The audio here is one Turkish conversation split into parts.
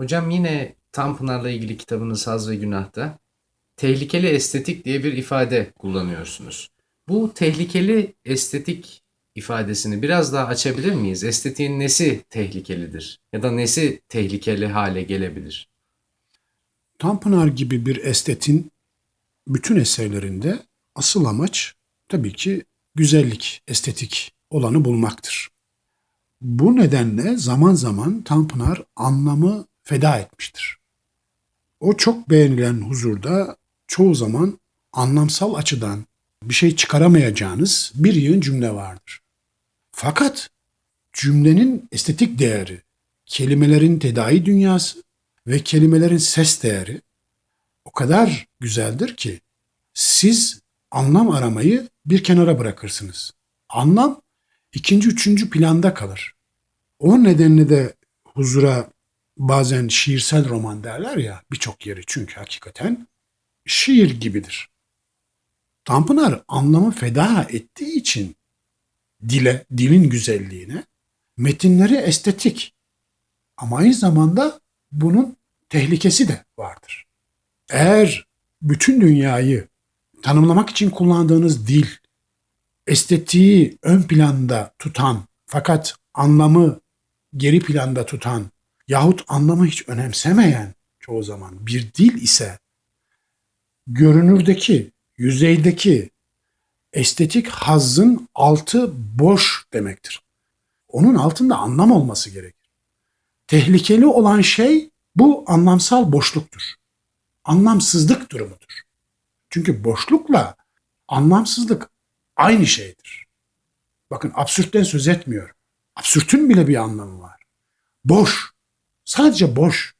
Hocam yine Tanpınar'la ilgili kitabınız Haz ve Günah'ta tehlikeli estetik diye bir ifade kullanıyorsunuz. Bu tehlikeli estetik ifadesini biraz daha açabilir miyiz? Estetiğin nesi tehlikelidir? Ya da nesi tehlikeli hale gelebilir? Tanpınar gibi bir estetin bütün eserlerinde asıl amaç tabii ki güzellik, estetik olanı bulmaktır. Bu nedenle zaman zaman Tanpınar anlamı feda etmiştir. O çok beğenilen huzurda çoğu zaman anlamsal açıdan bir şey çıkaramayacağınız bir yığın cümle vardır. Fakat cümlenin estetik değeri, kelimelerin tedavi dünyası ve kelimelerin ses değeri o kadar güzeldir ki siz anlam aramayı bir kenara bırakırsınız. Anlam ikinci, üçüncü planda kalır. O nedenle de huzura bazen şiirsel roman derler ya birçok yeri çünkü hakikaten şiir gibidir. Tanpınar anlamı feda ettiği için dile, dilin güzelliğine, metinleri estetik ama aynı zamanda bunun tehlikesi de vardır. Eğer bütün dünyayı tanımlamak için kullandığınız dil, estetiği ön planda tutan fakat anlamı geri planda tutan yahut anlamı hiç önemsemeyen çoğu zaman bir dil ise görünürdeki, yüzeydeki estetik hazzın altı boş demektir. Onun altında anlam olması gerekir. Tehlikeli olan şey bu anlamsal boşluktur. Anlamsızlık durumudur. Çünkü boşlukla anlamsızlık aynı şeydir. Bakın absürtten söz etmiyorum. Absürtün bile bir anlamı var. Boş. Sadece boş.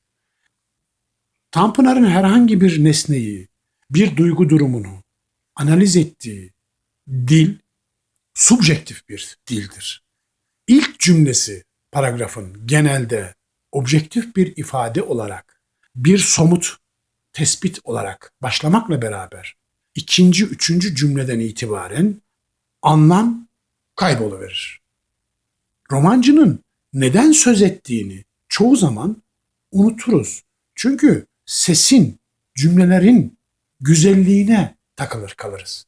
Tanpınar'ın herhangi bir nesneyi, bir duygu durumunu analiz ettiği dil subjektif bir dildir. İlk cümlesi paragrafın genelde objektif bir ifade olarak, bir somut tespit olarak başlamakla beraber ikinci, üçüncü cümleden itibaren anlam kayboluverir. Romancının neden söz ettiğini çoğu zaman unuturuz. Çünkü sesin, cümlelerin güzelliğine takılır kalırız.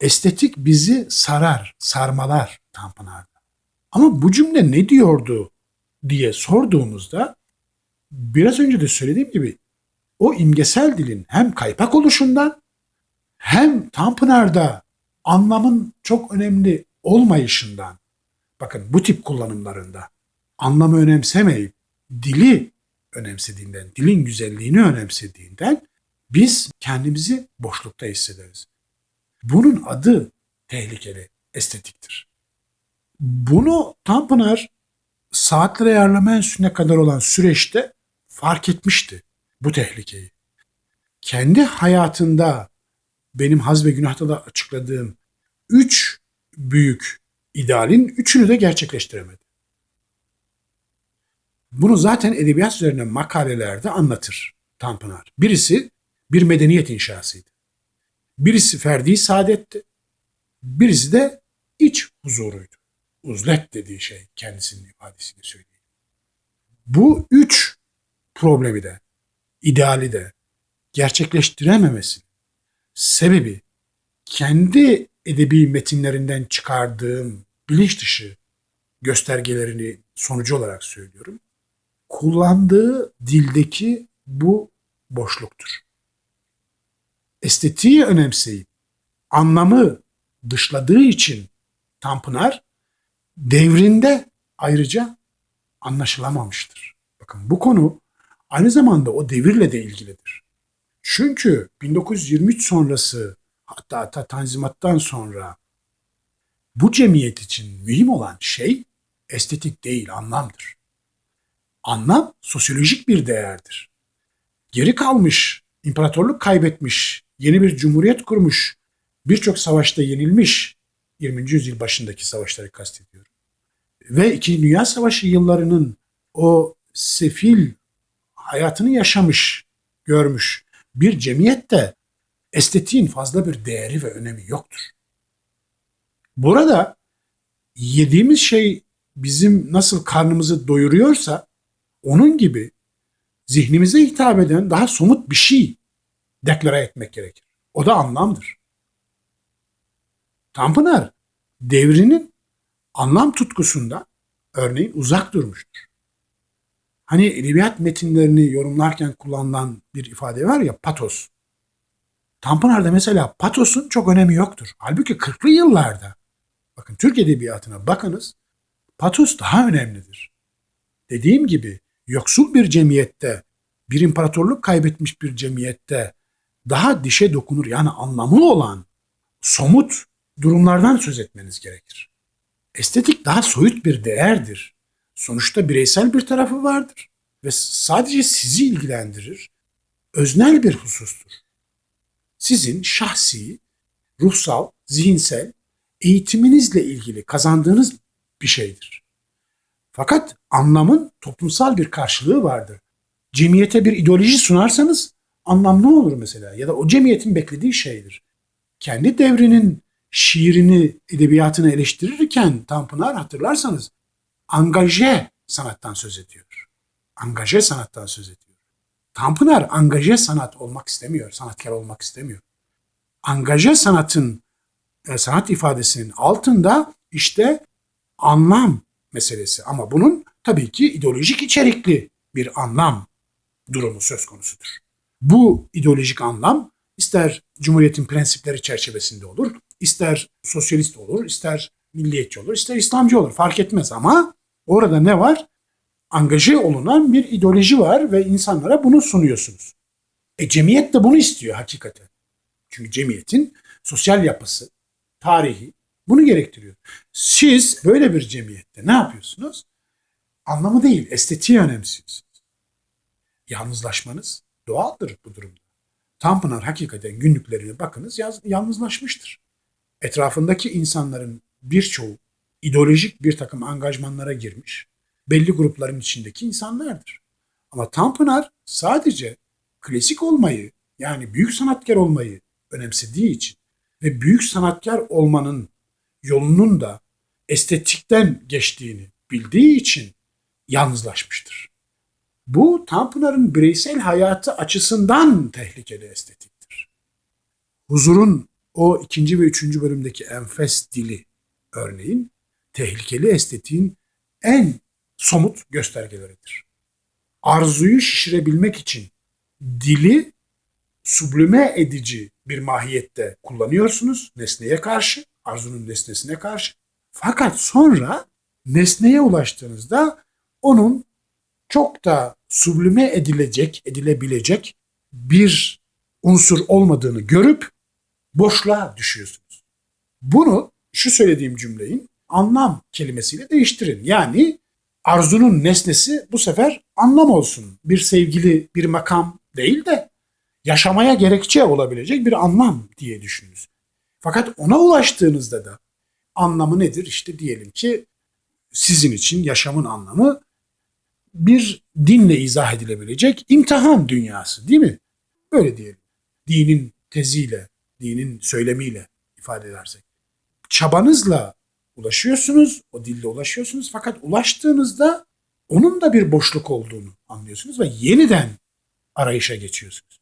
Estetik bizi sarar, sarmalar Tanpınar'da. Ama bu cümle ne diyordu diye sorduğumuzda biraz önce de söylediğim gibi o imgesel dilin hem kaypak oluşundan hem Tanpınar'da anlamın çok önemli olmayışından bakın bu tip kullanımlarında anlamı önemsemeyip dili önemsediğinden, dilin güzelliğini önemsediğinden biz kendimizi boşlukta hissederiz. Bunun adı tehlikeli estetiktir. Bunu Tanpınar saatler ayarlama enstitüsüne kadar olan süreçte fark etmişti bu tehlikeyi. Kendi hayatında benim haz ve günahta da açıkladığım üç büyük idealin üçünü de gerçekleştiremedi. Bunu zaten edebiyat üzerine makalelerde anlatır Tanpınar. Birisi bir medeniyet inşasıydı. Birisi ferdi saadetti. Birisi de iç huzuruydu. Uzlet dediği şey kendisinin ifadesini söyleyeyim. Bu üç problemi de, ideali de gerçekleştirememesinin sebebi kendi edebi metinlerinden çıkardığım bilinç dışı göstergelerini sonucu olarak söylüyorum. Kullandığı dildeki bu boşluktur. Estetiği önemseyip anlamı dışladığı için Tanpınar devrinde ayrıca anlaşılamamıştır. Bakın bu konu aynı zamanda o devirle de ilgilidir. Çünkü 1923 sonrası hatta, hatta Tanzimat'tan sonra bu cemiyet için mühim olan şey estetik değil, anlamdır. Anlam sosyolojik bir değerdir. Geri kalmış, imparatorluk kaybetmiş, yeni bir cumhuriyet kurmuş, birçok savaşta yenilmiş, 20. yüzyıl başındaki savaşları kastediyorum. Ve İkinci Dünya Savaşı yıllarının o sefil hayatını yaşamış, görmüş bir cemiyette estetiğin fazla bir değeri ve önemi yoktur. Burada yediğimiz şey bizim nasıl karnımızı doyuruyorsa onun gibi zihnimize hitap eden daha somut bir şey deklare etmek gerekir. O da anlamdır. Tanpınar devrinin anlam tutkusunda örneğin uzak durmuştur. Hani edebiyat metinlerini yorumlarken kullanılan bir ifade var ya patos. Tanpınar'da mesela patosun çok önemi yoktur. Halbuki 40'lı yıllarda bakın Türk edebiyatına bakınız patos daha önemlidir. Dediğim gibi yoksul bir cemiyette, bir imparatorluk kaybetmiş bir cemiyette daha dişe dokunur yani anlamı olan somut durumlardan söz etmeniz gerekir. Estetik daha soyut bir değerdir. Sonuçta bireysel bir tarafı vardır ve sadece sizi ilgilendirir. Öznel bir husustur. Sizin şahsi, ruhsal, zihinsel eğitiminizle ilgili kazandığınız bir şeydir. Fakat anlamın toplumsal bir karşılığı vardır. Cemiyete bir ideoloji sunarsanız anlam ne olur mesela? Ya da o cemiyetin beklediği şeydir. Kendi devrinin şiirini, edebiyatını eleştirirken Tanpınar hatırlarsanız angaje sanattan söz ediyor. Angaje sanattan söz ediyor. Tanpınar angaje sanat olmak istemiyor, sanatkar olmak istemiyor. Angaje sanatın, e, sanat ifadesinin altında işte anlam meselesi. Ama bunun tabii ki ideolojik içerikli bir anlam durumu söz konusudur. Bu ideolojik anlam ister Cumhuriyet'in prensipleri çerçevesinde olur, ister sosyalist olur, ister milliyetçi olur, ister İslamcı olur fark etmez ama orada ne var? Angaje olunan bir ideoloji var ve insanlara bunu sunuyorsunuz. E cemiyet de bunu istiyor hakikaten. Çünkü cemiyetin sosyal yapısı, tarihi bunu gerektiriyor. Siz böyle bir cemiyette ne yapıyorsunuz? Anlamı değil, estetiği önemsiyorsunuz. Yalnızlaşmanız doğaldır bu durumda. Tanpınar hakikaten günlüklerine bakınız yaz, yalnızlaşmıştır. Etrafındaki insanların birçoğu ideolojik bir takım angajmanlara girmiş, belli grupların içindeki insanlardır. Ama Tanpınar sadece klasik olmayı yani büyük sanatkar olmayı önemsediği için ve büyük sanatkar olmanın yolunun da estetikten geçtiğini bildiği için yalnızlaşmıştır. Bu Tanpınar'ın bireysel hayatı açısından tehlikeli estetiktir. Huzur'un o ikinci ve üçüncü bölümdeki enfes dili örneğin tehlikeli estetiğin en somut göstergeleridir. Arzuyu şişirebilmek için dili sublime edici bir mahiyette kullanıyorsunuz nesneye karşı, arzunun nesnesine karşı. Fakat sonra nesneye ulaştığınızda onun çok da sublime edilecek, edilebilecek bir unsur olmadığını görüp boşluğa düşüyorsunuz. Bunu şu söylediğim cümleyin anlam kelimesiyle değiştirin. Yani arzunun nesnesi bu sefer anlam olsun. Bir sevgili, bir makam değil de yaşamaya gerekçe olabilecek bir anlam diye düşününüz. Fakat ona ulaştığınızda da anlamı nedir? İşte diyelim ki sizin için yaşamın anlamı bir dinle izah edilebilecek imtihan dünyası değil mi? Böyle diyelim. Dinin teziyle, dinin söylemiyle ifade edersek. Çabanızla ulaşıyorsunuz, o dille ulaşıyorsunuz fakat ulaştığınızda onun da bir boşluk olduğunu anlıyorsunuz ve yeniden arayışa geçiyorsunuz.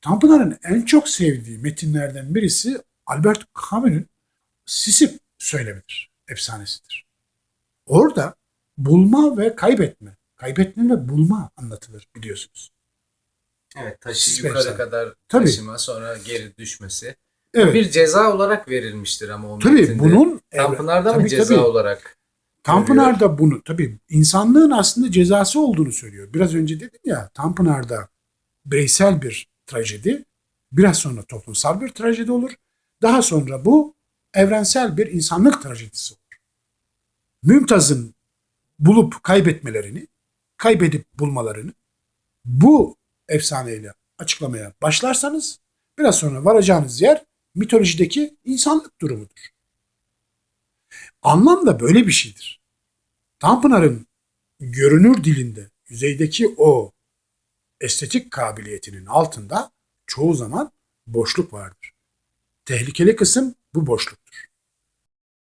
Tanpınar'ın en çok sevdiği metinlerden birisi Albert Camus'un Sisip söylemidir, efsanesidir. Orada bulma ve kaybetme, kaybetme ve bulma anlatılır biliyorsunuz. Evet taşı Siz yukarı verirsen. kadar Tabii. taşıma sonra geri düşmesi. Evet. Bir ceza olarak verilmiştir ama o tabii metinde. bunun Tanpınar'da mı Tabii, ceza tabii. olarak? Tanpınar da bunu tabii insanlığın aslında cezası olduğunu söylüyor. Biraz önce dedim ya Tanpınar'da bireysel bir trajedi, biraz sonra toplumsal bir trajedi olur. Daha sonra bu evrensel bir insanlık trajedisi olur. Mümtaz'ın bulup kaybetmelerini, kaybedip bulmalarını bu efsaneyle açıklamaya başlarsanız biraz sonra varacağınız yer mitolojideki insanlık durumudur. Anlam da böyle bir şeydir. Tanpınar'ın görünür dilinde yüzeydeki o estetik kabiliyetinin altında çoğu zaman boşluk vardır. Tehlikeli kısım bu boşluk.